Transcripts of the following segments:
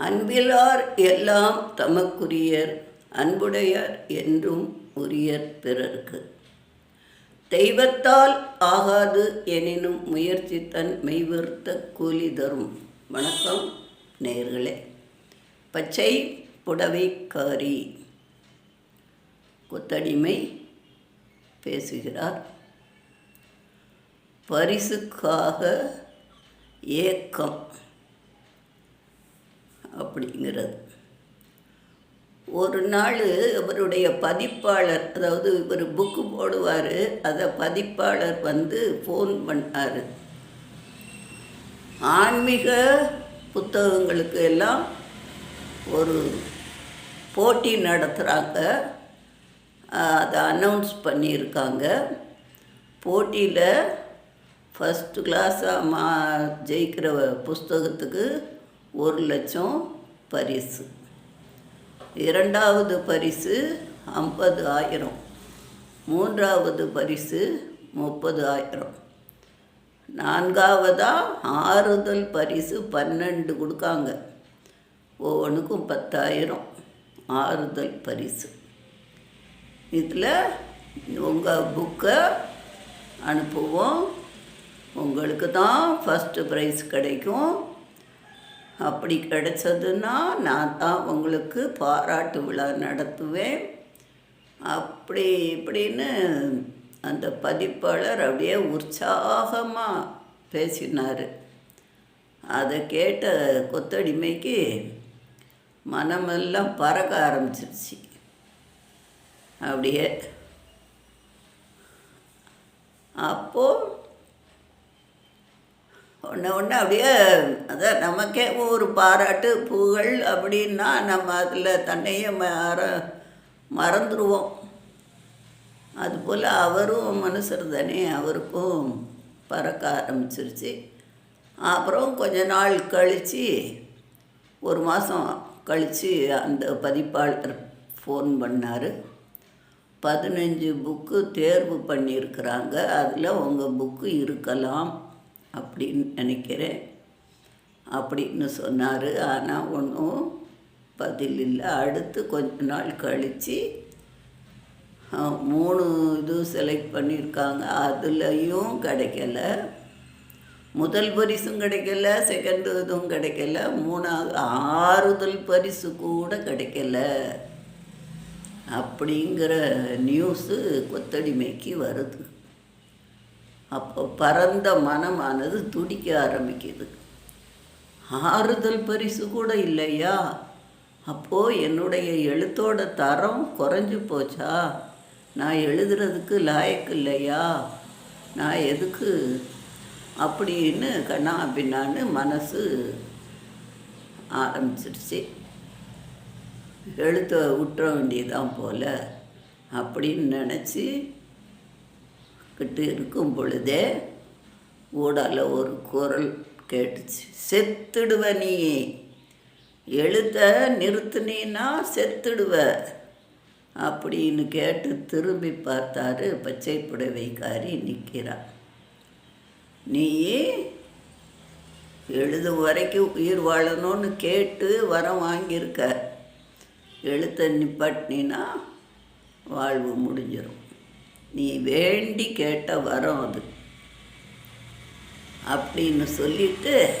அன்பிலார் எல்லாம் தமக்குரியர் அன்புடையார் என்றும் உரியர் பிறர்க்கு. தெய்வத்தால் ஆகாது எனினும் முயற்சி தன் மெய்வருத்த கூலி தரும். வணக்கம் நேயர்களே பச்சை புடவைக்காரி கொத்தடிமை பேசுகிறார். பரிசுக்காக ஏக்கம். அப்படிங்கிறது. ஒரு நாள் அவருடைய பதிப்பாளர் அதாவது இவர் புக்கு போடுவார் அதை பதிப்பாளர் வந்து ஃபோன் பண்ணார். ஆன்மீக புத்தகங்களுக்கு எல்லாம் ஒரு போட்டி நடத்துகிறாங்க அதை அனௌன்ஸ் பண்ணியிருக்காங்க. போட்டியில் ஃபஸ்ட்டு கிளாஸாக மா ஜெயிக்கிற புஸ்தகத்துக்கு ஒரு லட்சம் பரிசு. இரண்டாவது பரிசு ஐம்பது ஆயிரம் மூன்றாவது பரிசு முப்பது ஆயிரம் நான்காவதாக ஆறுதல் பரிசு பன்னெண்டு கொடுக்காங்க. ஒவ்வொன்றுக்கும் பத்தாயிரம் ஆறுதல் பரிசு. இதில் உங்கள் புக்கை அனுப்புவோம். உங்களுக்கு தான் ஃபஸ்ட்டு ப்ரைஸ் கிடைக்கும். அப்படி கிடச்சதுன்னா நான் தான் உங்களுக்கு பாராட்டு விழா நடத்துவேன். அப்படி இப்படின்னு அந்த பதிப்பாளர் அப்படியே உற்சாகமாக பேசினார். அதை கேட்ட கொத்தடிமைக்கு மனமெல்லாம் பறக்க ஆரம்பிச்சிருச்சு. அப்படியே. அப்போது ஒன்று ஒன்று அப்படியே அதான் நமக்கே ஒரு பாராட்டு புகழ் அப்படின்னா நம்ம அதில் தன்னையே மற மறந்துடுவோம் அதுபோல் அவரும் மனுஷர் தானே அவருக்கும் பறக்க ஆரம்பிச்சிருச்சு. அப்புறம் கொஞ்ச நாள் கழித்து ஒரு மாதம் கழித்து அந்த பதிப்பாளர் ஃபோன் பண்ணார். பதினஞ்சு புக்கு தேர்வு பண்ணியிருக்கிறாங்க. அதில் உங்கள் புக்கு இருக்கலாம். அப்படின்னு நினைக்கிறேன். அப்படின்னு சொன்னார். ஆனால் ஒன்றும் பதில் இல்லை. அடுத்து கொஞ்ச நாள் கழித்து மூணு இது செலக்ட் பண்ணியிருக்காங்க அதுலேயும் கிடைக்கல. முதல் பரிசும் கிடைக்கல. செகண்ட் இதுவும் கிடைக்கல. மூணாவது ஆறுதல் பரிசு கூட கிடைக்கல. அப்படிங்கிற நியூஸு கொத்தடிமைக்கு வருது. அப்போ பரந்த மனமானது துடிக்க ஆரம்பிக்குது. ஆறுதல் பரிசு கூட இல்லையா? அப்போது என்னுடைய எழுத்தோட தரம் குறைஞ்சி போச்சா? நான் எழுதுறதுக்கு லாயக்கு இல்லையா? நான் எதுக்கு? அப்படின்னு கண்ணா பின்னான்னு மனசு ஆரம்பிச்சிருச்சு. எழுத்த விட்டுற வேண்டியதான் போல் அப்படின்னு நினச்சி கிட்டு இருக்கும் பொழுதே ஊடால ஒரு குரல் கேட்டுச்சு செத்துடுவ நீ. எழுத நிறுத்துனீன்னா செத்துடுவ. அப்படின்னு கேட்டு திரும்பி பார்த்தாரு பச்சை புடவைக்காரி நிற்கிறான் நீ எழுதும் வரைக்கும் உயிர் வாழணும்னு கேட்டு வரம் வாங்கியிருக்க. எழுத்த நிப்பாட்டினா வாழ்வு முடிஞ்சிடும் நீ வேண்டி கேட்ட வரம் அது. அப்படின்னு சொல்லிட்டு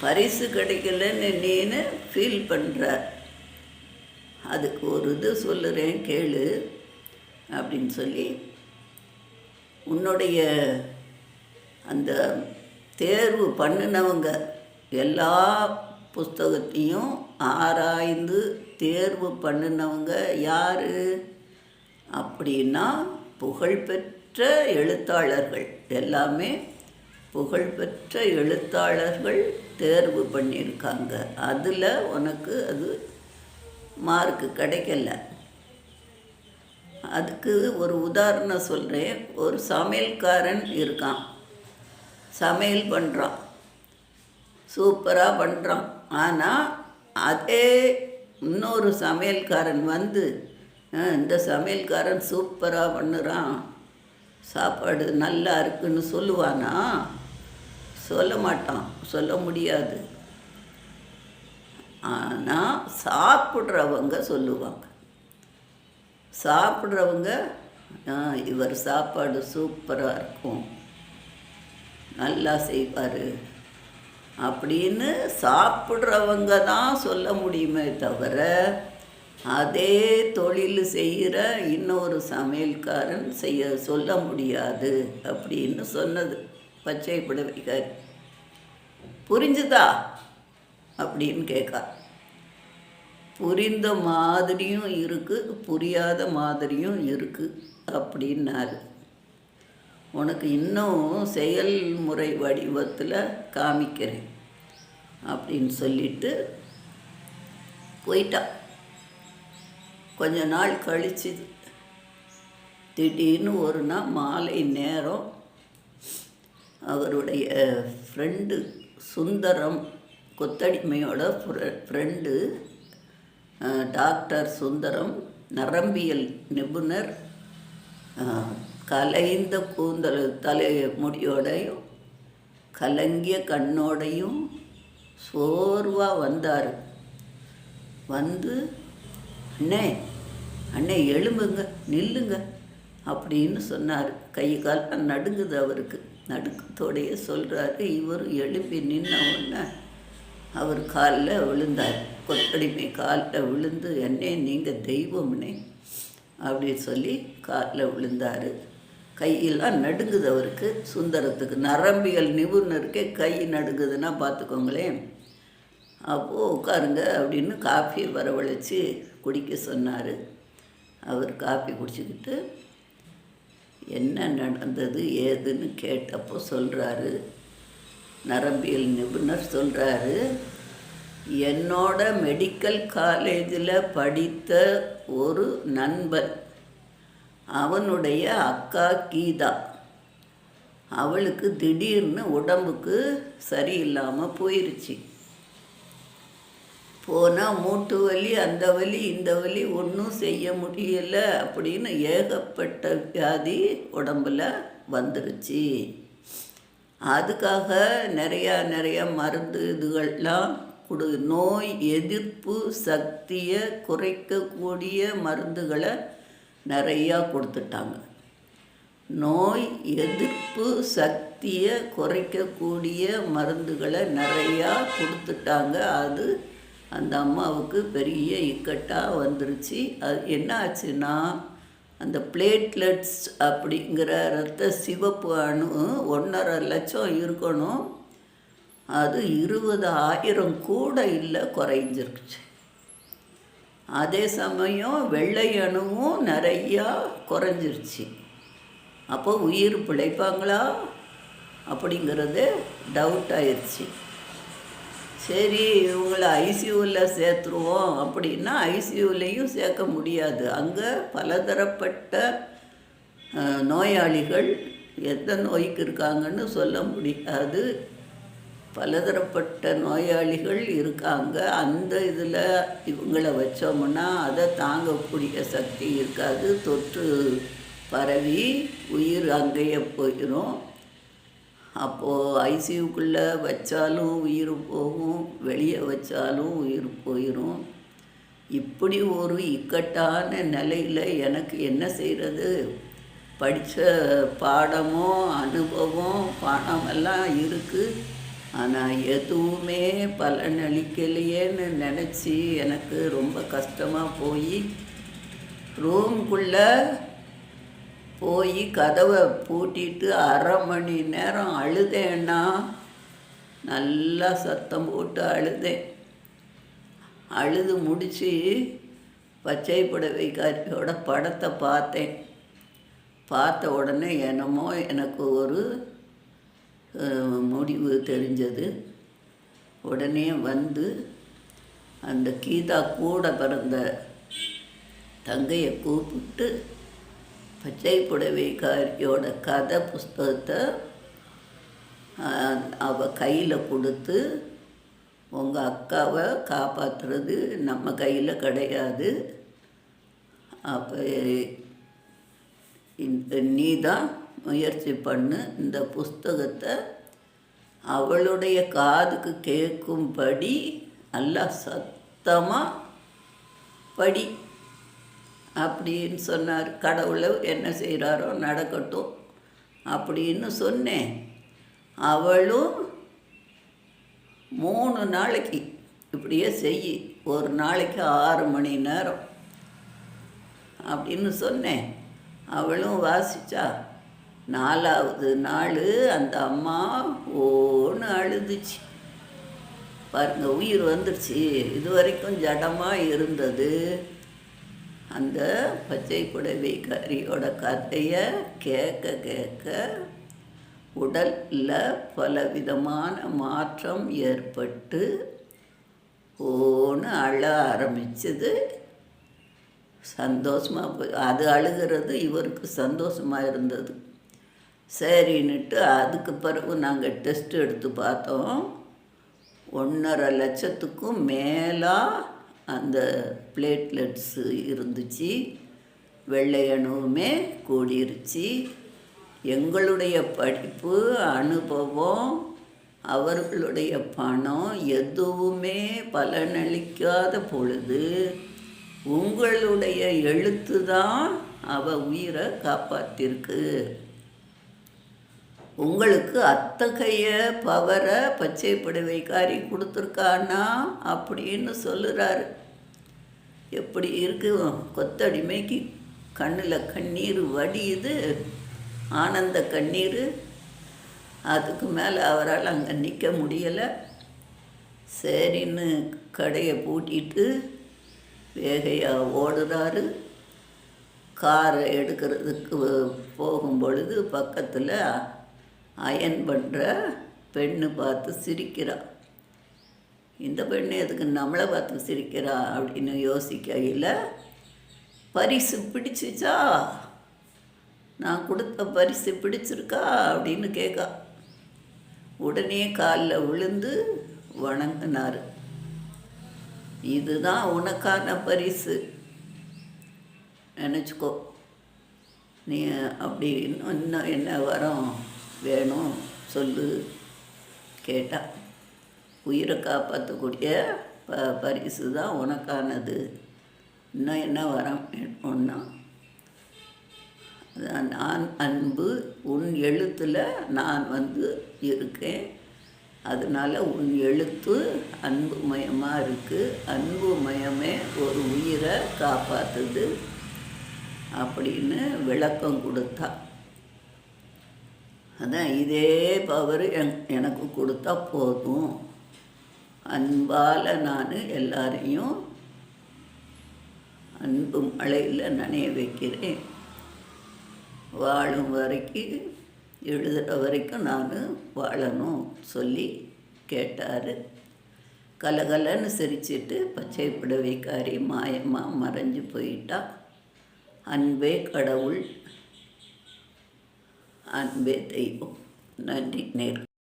பரிசு கிடைக்கலன்னு நீனு ஃபீல் பண்ணுற அதுக்கு ஒரு இது சொல்லுறேன் கேளு அப்படின்னு சொல்லி உன்னுடைய அந்த தேர்வு பண்ணினவங்க எல்லா புஸ்தகத்தையும் ஆராய்ந்து தேர்வு பண்ணினவங்க யார்? அப்படின்னா புகழ்பெற்ற எழுத்தாளர்கள். எல்லாமே புகழ்பெற்ற எழுத்தாளர்கள் தேர்வு பண்ணியிருக்காங்க. அதில் உனக்கு அது மார்க்கு கிடைக்கல. அதுக்கு ஒரு உதாரணம் சொல்கிறேன் ஒரு சமையல்காரன் இருக்கான். சமையல் பண்ணுறான் சூப்பராக பண்ணுறான் ஆனால் அதே இன்னொரு சமையல்காரன் வந்து இந்த சமையல்காரன் சூப்பராக பண்ணுறான். சாப்பாடு நல்லா இருக்குன்னு சொல்லுவானா? சொல்ல மாட்டான். சொல்ல முடியாது. ஆனால் சாப்பிட்றவங்க சொல்லுவாங்க. சாப்பிட்றவங்க "ஆ, இவர் சாப்பாடு சூப்பராக இருக்கும். நல்லா செய்வார். அப்படின்னு சாப்பிட்றவங்க தான் சொல்ல முடியுமே தவிர அதே தொழில் செய்கிற இன்னொரு சமையல்காரன் செய்ய சொல்ல முடியாது அப்படின்னு சொன்னது. பச்சை புடவைக்காரி. புரிஞ்சுதா? அப்படின்னு கேட்கா புரிந்த மாதிரியும் இருக்குது புரியாத மாதிரியும் இருக்குது அப்படின்னாரு. உனக்கு இன்னும் செயல்முறை வடிவத்தில் காமிக்கிறேன் அப்படின்னு சொல்லிட்டு போயிட்டா. கொஞ்ச நாள் கழிச்சு திடீர்னு ஒரு நாள் மாலை நேரம் அவருடைய ஃப்ரெண்டு சுந்தரம் கொத்தடிமையோட ஃப்ரெண்டு டாக்டர் சுந்தரம் நரம்பியல் நிபுணர் கலைந்த கூந்தல் தலை முடியோடையும் கலங்கிய கண்ணோடையும் சோர்வாக வந்தார். வந்து அண்ணே அண்ணே எழும்புங்க நில்லுங்க அப்படின்னு சொன்னார். கை காலம் நடுங்குது அவருக்கு. நடுக்கத்தோடையே சொல்கிறாரு இவர் எழுப்பி நின்ன உடனே அவர் காலில் விழுந்தார். கொத்தடிமை காலில் விழுந்து என்னே நீங்கள் தெய்வம்னே அப்படின்னு சொல்லி காலில் விழுந்தார். கையெல்லாம் நடுங்குது அவருக்கு. சுந்தரத்துக்கு நரம்பியல் நிபுணருக்கே கை நடுங்குதுன்னா பார்த்துக்கோங்களேன். அப்போது உட்காருங்க அப்படின்னு காஃபியை வரவழைச்சி குடிக்க சொன்னார். அவர் காஃபி குடிச்சிக்கிட்டு என்ன நடந்தது? ஏதுன்னு கேட்டப்போ சொல்கிறாரு நரம்பியல் நிபுணர் சொல்கிறாரு என்னோட மெடிக்கல் காலேஜில் படித்த ஒரு நண்பன். அவனுடைய அக்கா கீதா. அவளுக்கு திடீர்னு உடம்புக்கு சரியில்லாமல் போயிருச்சு. போனால் மூட்டு வலி அந்த வலி இந்த வலி ஒன்றும் செய்ய முடியலை அப்படின்னு ஏகப்பட்ட வியாதி உடம்புல வந்துருச்சு. அதுக்காக நிறையா நிறையா மருந்து இதுகள்லாம் கொடு நோய் எதிர்ப்பு சக்தியை குறைக்கக்கூடிய மருந்துகளை நிறையா கொடுத்துட்டாங்க. நோய் எதிர்ப்பு சக்தியை குறைக்கக்கூடிய மருந்துகளை நிறையா கொடுத்துட்டாங்க. அது அந்த அம்மாவுக்கு பெரிய இக்கட்டாக வந்துருச்சு. அது என்ன ஆச்சுன்னா அந்த பிளேட்லெட்ஸ் அப்படிங்கிற ரத்த சிவப்பு அணு ஒன்றரை லட்சம் இருக்கணும். அது இருபது ஆயிரம் கூட இல்லை குறைஞ்சிருச்சு. அதே சமயம் வெள்ளை அணுவும் நிறையா குறைஞ்சிருச்சு. அப்போ உயிர் பிழைப்பாங்களா? அப்படிங்கிறது டவுட் ஆயிடுச்சு சரி இவங்களை ஐசியூவில் சேர்த்துருவோம். அப்படின்னா ஐசியூலையும் சேர்க்க முடியாது. அங்கே பலதரப்பட்ட நோயாளிகள் எந்த நோய்க்கு இருக்காங்கன்னு சொல்ல முடியாது. பலதரப்பட்ட நோயாளிகள் இருக்காங்க. அந்த இதில் இவங்களை வச்சோம்னா அதை தாங்கக்கூடிய சக்தி இருக்காது. தொற்று பரவி உயிர் அங்கேயே போயிடும் அப்போது ஐசியூக்குள்ளே வச்சாலும் உயிர் போகும் வெளியே வச்சாலும் உயிர் போயிடும் இப்படி ஒரு இக்கட்டான நிலையில் எனக்கு என்ன செய்கிறது படித்த பாடமும் அனுபவம் பணமெல்லாம் இருக்குது ஆனால் எதுவுமே பலனளிக்கலையேன்னு நினச்சி எனக்கு ரொம்ப கஷ்டமாக போய் ரூம்குள்ளே போய் கதவை பூட்டிட்டு அரை மணி நேரம் அழுதேன்னா நல்லா சத்தம் போட்டு அழுதேன். அழுது முடித்து பச்சை புடவைக்காரியோட படத்தை பார்த்தேன். பார்த்த உடனே என்னமோ எனக்கு ஒரு முடிவு தெரிஞ்சது. உடனே வந்து அந்த கீதா கூட பிறந்த தங்கையை கூப்பிட்டு பச்சை புடவைக்காரியோட கதை புஸ்தகத்தை அவள் கையில் கொடுத்து உங்கள் அக்காவை காப்பாற்றுறது நம்ம கையில் கிடையாது. அப்போ நீ தான் முயற்சி பண்ணு இந்த புஸ்தகத்தை அவளுடைய காதுக்கு கேட்கும்படி நல்லா சத்தமாக படி. அப்படின்னு சொன்னார். கடவுளை என்ன செய்கிறாரோ நடக்கட்டும் அப்படின்னு சொன்னேன். அவளும் மூணு நாளைக்கு இப்படியே செய். ஒரு நாளைக்கு ஆறு மணி நேரம் அப்படின்னு சொன்னேன். அவளும் வாசிச்சா நாலாவது நாள் அந்த அம்மா ஓன்னு அழுதுச்சு. பாருங்கள் உயிர் வந்துடுச்சு இது வரைக்கும் ஜடமாக இருந்தது. அந்த பச்சை புடவைக்காரியோட கதையை கேட்க கேட்க உடலில் பலவிதமான மாற்றம் ஏற்பட்டு ஓன்னு அழ ஆரம்பிச்சது. சந்தோஷமாக போய் அது அழுகிறது இவருக்கு சந்தோஷமாக இருந்தது. சரின்னுட்டு அதுக்கு பிறகு நாங்கள் டெஸ்ட் எடுத்து பார்த்தோம். ஒன்றரை லட்சத்துக்கும் மேலாக அந்த பிளேட்லெட்ஸு இருந்துச்சு வெள்ளை அணுவுமே கூடிருச்சு. எங்களுடைய படிப்பு அனுபவம் அவர்களுடைய பணம் எதுவுமே பலனளிக்காத பொழுது உங்களுடைய எழுத்து தான் அவ உயிரை காப்பாற்றிருக்கு உங்களுக்கு அத்தகைய பவரை பச்சை படுவைக்காரி கொடுத்துருக்கானா? அப்படின்னு சொல்லுறாரு. எப்படி இருக்கு? கொத்தடிமைக்கு கண்ணில் கண்ணீர் வடியுது. ஆனந்த கண்ணீர். அதுக்கு மேலே அவரால் அங்கே நிற்க முடியலை. சரின்னு கடையை பூட்டிட்டு வேகையாக ஓடுறாரு. காரை எடுக்கிறதுக்கு போகும் பொழுது பக்கத்தில் அயன் பண்ணுற பெண்ணு பார்த்து சிரிக்கிறான் இந்த பெண்ணு எதுக்கு நம்மளை பார்த்து சிரிக்கிறா அப்படின்னு யோசிக்கையில் பரிசு பிடிச்சிச்சா? நான் கொடுத்த பரிசு பிடிச்சிருக்கா? அப்படின்னு கேட்கா. உடனே காலில் விழுந்து வணங்கினார். இதுதான் உனக்கான பரிசு. நினச்சிக்கோ. நீ அப்படி இன்னும் இன்னும் என்ன வரம் வேணும் சொல்லு கேட்டா. உயிரை காப்பாற்றக்கூடிய ப பரிசு தான் உனக்கானது. இன்னும் என்ன வரம் ஒன்றா நான் அன்பு உன் எழுத்தில் நான் வந்து இருக்கேன். அதனால் உன் எழுத்து அன்பு மயமாக இருக்குது அன்பு மயமே ஒரு உயிரை காப்பாற்றுது அப்படின்னு விளக்கம் கொடுத்தா. அதான் இதே பவர் எனக்கு கொடுத்தா போதும். அன்பால் நான் எல்லாரையும் அன்பு மழையில் நனைய வைக்கிறேன். வாழும் வரைக்கும் எழுதுகிற வரைக்கும் நான் வாழணும் சொல்லி கேட்டார். கலகலன்னு சிரிச்சிட்டு பச்சை புடவைக்காரி மாயமாக மறைஞ்சு போயிட்டா. அன்பே கடவுள் அன்பே தெய்வம். நன்றி நேர்.